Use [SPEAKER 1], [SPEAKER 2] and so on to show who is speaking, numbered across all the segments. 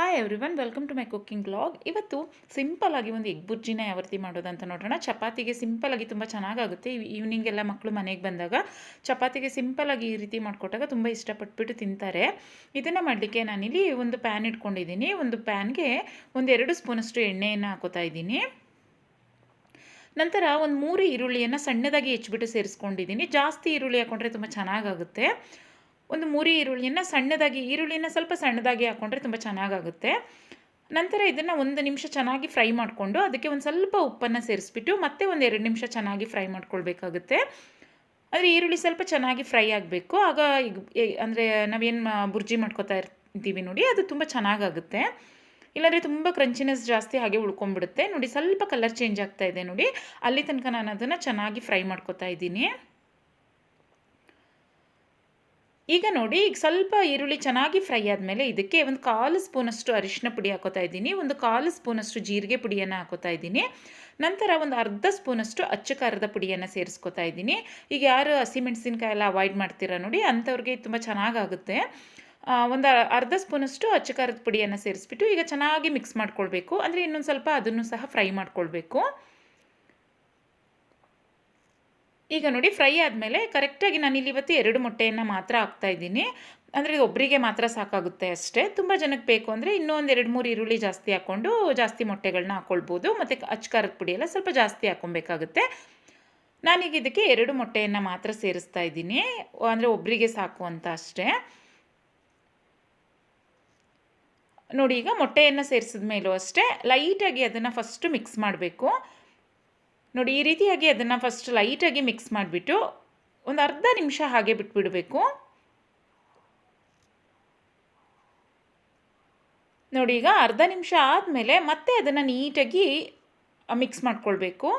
[SPEAKER 1] Hi everyone welcome to my cooking blog ಇವತ್ತು simple ಆಗಿ ಒಂದು ಎಗ್ ಬುರ್ಜಿನ ಯಾವ ರೀತಿ ಮಾಡೋದಂತ ನೋಡೋಣ. ಚಪಾತಿಗೆ ಸಿಂಪಲ್ ಆಗಿ ತುಂಬ ಚೆನ್ನಾಗಾಗುತ್ತೆ. ಈವ್ನಿಂಗ್ ಎಲ್ಲ ಮಕ್ಕಳು ಮನೆಗೆ ಬಂದಾಗ ಚಪಾತಿಗೆ ಸಿಂಪಲ್ ಆಗಿ ಈ ರೀತಿ ಮಾಡಿಕೊಟ್ಟಾಗ ತುಂಬ ಇಷ್ಟಪಟ್ಬಿಟ್ಟು ತಿಂತಾರೆ. ಇದನ್ನು ಮಾಡಲಿಕ್ಕೆ ನಾನಿಲ್ಲಿ ಒಂದು ಪ್ಯಾನ್ ಇಟ್ಕೊಂಡಿದ್ದೀನಿ. ಒಂದು ಪ್ಯಾನ್ಗೆ ಒಂದು ಎರಡು ಸ್ಪೂನಷ್ಟು ಎಣ್ಣೆಯನ್ನು ಹಾಕೋತಾ ಇದ್ದೀನಿ. ನಂತರ ಒಂದು ಮೂರು ಈರುಳ್ಳಿಯನ್ನು ಸಣ್ಣದಾಗಿ ಹೆಚ್ಚಿಬಿಟ್ಟು ಸೇರಿಸ್ಕೊಂಡಿದ್ದೀನಿ. ಜಾಸ್ತಿ ಈರುಳ್ಳಿ ಹಾಕೊಂಡ್ರೆ ತುಂಬ ಚೆನ್ನಾಗಾಗುತ್ತೆ. ಒಂದು ಮೂರಿ ಈರುಳ್ಳಿಯನ್ನು ಸಣ್ಣದಾಗಿ ಈರುಳ್ಳಿನ ಸ್ವಲ್ಪ ಸಣ್ಣದಾಗಿ ಹಾಕ್ಕೊಂಡ್ರೆ ತುಂಬ ಚೆನ್ನಾಗಾಗುತ್ತೆ. ನಂತರ ಇದನ್ನು ಒಂದು ನಿಮಿಷ ಚೆನ್ನಾಗಿ ಫ್ರೈ ಮಾಡಿಕೊಂಡು ಅದಕ್ಕೆ ಒಂದು ಸ್ವಲ್ಪ ಉಪ್ಪನ್ನು ಸೇರಿಸ್ಬಿಟ್ಟು ಮತ್ತೆ ಒಂದು ಎರಡು ನಿಮಿಷ ಚೆನ್ನಾಗಿ ಫ್ರೈ ಮಾಡ್ಕೊಳ್ಬೇಕಾಗುತ್ತೆ. ಆದರೆ ಈರುಳ್ಳಿ ಸ್ವಲ್ಪ ಚೆನ್ನಾಗಿ ಫ್ರೈ ಆಗಬೇಕು. ಆಗ ಅಂದರೆ ನಾವೇನು ಬುರ್ಜಿ ಮಾಡ್ಕೋತಾ ಇರ್ತೀವಿ ನೋಡಿ, ಅದು ತುಂಬ ಚೆನ್ನಾಗಾಗುತ್ತೆ. ಇಲ್ಲಾಂದರೆ ತುಂಬ ಕ್ರಂಚಿನೆಸ್ ಜಾಸ್ತಿ ಹಾಗೆ ಉಳ್ಕೊಂಡ್ಬಿಡುತ್ತೆ. ನೋಡಿ ಸ್ವಲ್ಪ ಕಲರ್ ಚೇಂಜ್ ಆಗ್ತಾ ಇದೆ ನೋಡಿ. ಅಲ್ಲಿ ತನಕ ನಾನು ಅದನ್ನು ಚೆನ್ನಾಗಿ ಫ್ರೈ ಮಾಡ್ಕೋತಾ ಇದ್ದೀನಿ. ಈಗ ನೋಡಿ, ಈಗ ಸ್ವಲ್ಪ ಈರುಳ್ಳಿ ಚೆನ್ನಾಗಿ ಫ್ರೈ ಆದಮೇಲೆ ಇದಕ್ಕೆ ಒಂದು ಕಾಲು ಸ್ಪೂನಷ್ಟು ಅರಿಶಿನ ಪುಡಿ ಹಾಕೋತಾ ಇದ್ದೀನಿ. ಒಂದು ಕಾಲು ಸ್ಪೂನಷ್ಟು ಜೀರಿಗೆ ಪುಡಿಯನ್ನು ಹಾಕೋತಾ ಇದ್ದೀನಿ. ನಂತರ ಒಂದು ಅರ್ಧ ಸ್ಪೂನಷ್ಟು ಅಚ್ಚು ಖಾರದ ಪುಡಿಯನ್ನು ಸೇರಿಸ್ಕೊತಾ ಇದ್ದೀನಿ. ಈಗ ಯಾರು ಹಸಿಮೆಣಸಿನ್ಕಾಯಿ ಎಲ್ಲ ಅವಾಯ್ಡ್ ಮಾಡ್ತೀರಾ ನೋಡಿ, ಅಂಥವ್ರಿಗೆ ತುಂಬ ಚೆನ್ನಾಗಾಗುತ್ತೆ. ಒಂದು ಅರ್ಧ ಸ್ಪೂನಷ್ಟು ಅಚ್ಚು ಖಾರದ ಪುಡಿಯನ್ನು ಸೇರಿಸ್ಬಿಟ್ಟು ಈಗ ಚೆನ್ನಾಗಿ ಮಿಕ್ಸ್ ಮಾಡ್ಕೊಳ್ಬೇಕು. ಅಂದರೆ ಇನ್ನೊಂದು ಸ್ವಲ್ಪ ಅದನ್ನು ಸಹ ಫ್ರೈ ಮಾಡ್ಕೊಳ್ಬೇಕು. ಈಗ ನೋಡಿ ಫ್ರೈ ಆದಮೇಲೆ ಕರೆಕ್ಟಾಗಿ ನಾನಿಲ್ಲಿ ಇವತ್ತು ಎರಡು ಮೊಟ್ಟೆಯನ್ನು ಮಾತ್ರ ಹಾಕ್ತಾಯಿದ್ದೀನಿ ಅಂದರೆ ಒಬ್ಬರಿಗೆ ಮಾತ್ರ ಸಾಕಾಗುತ್ತೆ ಅಷ್ಟೇ. ತುಂಬ ಜನಕ್ಕೆ ಬೇಕು ಅಂದರೆ ಇನ್ನೊಂದು ಎರಡು ಮೂರು ಈರುಳ್ಳಿ ಜಾಸ್ತಿ ಹಾಕ್ಕೊಂಡು ಜಾಸ್ತಿ ಮೊಟ್ಟೆಗಳನ್ನ ಹಾಕ್ಕೊಳ್ಬೋದು ಮತ್ತು ಅಚ್ಕಾರದ ಪುಡಿ ಎಲ್ಲ ಸ್ವಲ್ಪ ಜಾಸ್ತಿ ಹಾಕ್ಕೊಬೇಕಾಗುತ್ತೆ ನಾನೀಗ ಇದಕ್ಕೆ ಎರಡು ಮೊಟ್ಟೆಯನ್ನು ಮಾತ್ರ ಸೇರಿಸ್ತಾ ಇದ್ದೀನಿ. ಅಂದರೆ ಒಬ್ಬರಿಗೆ ಸಾಕು ಅಂತ ಅಷ್ಟೇ. ನೋಡಿ ಈಗ ಮೊಟ್ಟೆಯನ್ನು ಸೇರಿಸಿದ ಮೇಲೂ ಅಷ್ಟೇ, ಲೈಟಾಗಿ ಅದನ್ನು ಫಸ್ಟು ಮಿಕ್ಸ್ ಮಾಡಬೇಕು. ನೋಡಿ, ಈ ರೀತಿಯಾಗಿ ಅದನ್ನು ಫಸ್ಟ್ ಲೈಟಾಗಿ ಮಿಕ್ಸ್ ಮಾಡಿಬಿಟ್ಟು ಒಂದು ಅರ್ಧ ನಿಮಿಷ ಹಾಗೆ ಬಿಟ್ಬಿಡಬೇಕು. ನೋಡಿ, ಈಗ ಅರ್ಧ ನಿಮಿಷ ಆದಮೇಲೆ ಮತ್ತೆ ಅದನ್ನು ನೀಟಾಗಿ ಮಿಕ್ಸ್ ಮಾಡ್ಕೊಳ್ಬೇಕು.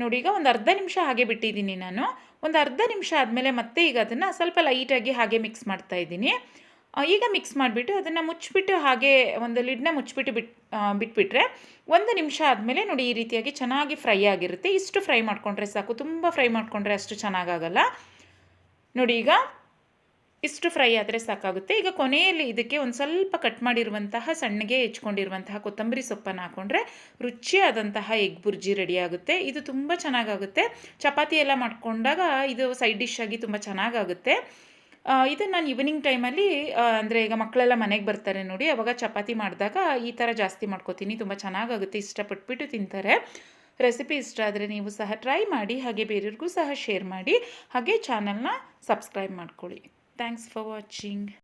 [SPEAKER 1] ನೋಡಿ, ಈಗ ಒಂದು ಅರ್ಧ ನಿಮಿಷ ಹಾಗೆ ಬಿಟ್ಟಿದ್ದೀನಿ ನಾನು. ಒಂದು ಅರ್ಧ ನಿಮಿಷ ಆದಮೇಲೆ ಮತ್ತೆ ಈಗ ಅದನ್ನು ಸ್ವಲ್ಪ ಲೈಟಾಗಿ ಹಾಗೆ ಮಿಕ್ಸ್ ಮಾಡ್ತಾ ಇದ್ದೀನಿ. ಈಗ ಮಿಕ್ಸ್ ಮಾಡಿಬಿಟ್ಟು ಅದನ್ನು ಮುಚ್ಚಿಬಿಟ್ಟು ಹಾಗೆ ಒಂದು ಲಿಡ್ನ ಮುಚ್ಚಿಬಿಟ್ಟು ಬಿಟ್ ಬಿಟ್ಬಿಟ್ರೆ ಒಂದು ನಿಮಿಷ ಆದಮೇಲೆ ನೋಡಿ ಈ ರೀತಿಯಾಗಿ ಚೆನ್ನಾಗಿ ಫ್ರೈ ಆಗಿರುತ್ತೆ. ಇಷ್ಟು ಫ್ರೈ ಮಾಡಿಕೊಂಡ್ರೆ ಸಾಕು. ತುಂಬ ಫ್ರೈ ಮಾಡಿಕೊಂಡ್ರೆ ಅಷ್ಟು ಚೆನ್ನಾಗಾಗಲ್ಲ. ನೋಡಿ ಈಗ ಇಷ್ಟು ಫ್ರೈ ಆದರೆ ಸಾಕಾಗುತ್ತೆ. ಈಗ ಕೊನೆಯಲ್ಲಿ ಇದಕ್ಕೆ ಒಂದು ಸ್ವಲ್ಪ ಕಟ್ ಮಾಡಿರುವಂತಹ ಸಣ್ಣಗೆ ಹೆಚ್ಕೊಂಡಿರುವಂತಹ ಕೊತ್ತಂಬರಿ ಸೊಪ್ಪನ್ನು ಹಾಕ್ಕೊಂಡ್ರೆ ರುಚಿಯಾದಂತಹ ಎಗ್ ಬುರ್ಜಿ ರೆಡಿ ಆಗುತ್ತೆ. ಇದು ತುಂಬ ಚೆನ್ನಾಗಾಗುತ್ತೆ. ಚಪಾತಿ ಎಲ್ಲ ಮಾಡ್ಕೊಂಡಾಗ ಇದು ಸೈಡ್ ಡಿಶ್ ಆಗಿ ತುಂಬ ಚೆನ್ನಾಗಾಗುತ್ತೆ. ಇದನ್ನು ನಾನು ಈವ್ನಿಂಗ್ ಟೈಮಲ್ಲಿ ಅಂದರೆ ಈಗ ಮಕ್ಕಳೆಲ್ಲ ಮನೆಗೆ ಬರ್ತಾರೆ ನೋಡಿ, ಅವಾಗ ಚಪಾತಿ ಮಾಡಿದಾಗ ಈ ಥರ ಜಾಸ್ತಿ ಮಾಡ್ಕೋತೀನಿ, ತುಂಬ ಚೆನ್ನಾಗಾಗುತ್ತೆ, ಇಷ್ಟಪಟ್ಬಿಟ್ಟು ತಿಂತಾರೆ. ರೆಸಿಪಿ ಇಷ್ಟ ಆದರೆ ನೀವು ಸಹ ಟ್ರೈ ಮಾಡಿ, ಹಾಗೆ ಬೇರೆಯವ್ರಿಗೂ ಸಹ ಶೇರ್ ಮಾಡಿ, ಹಾಗೆ ಚಾನಲ್ನ ಸಬ್ಸ್ಕ್ರೈಬ್ ಮಾಡ್ಕೊಳ್ಳಿ. Thanks for watching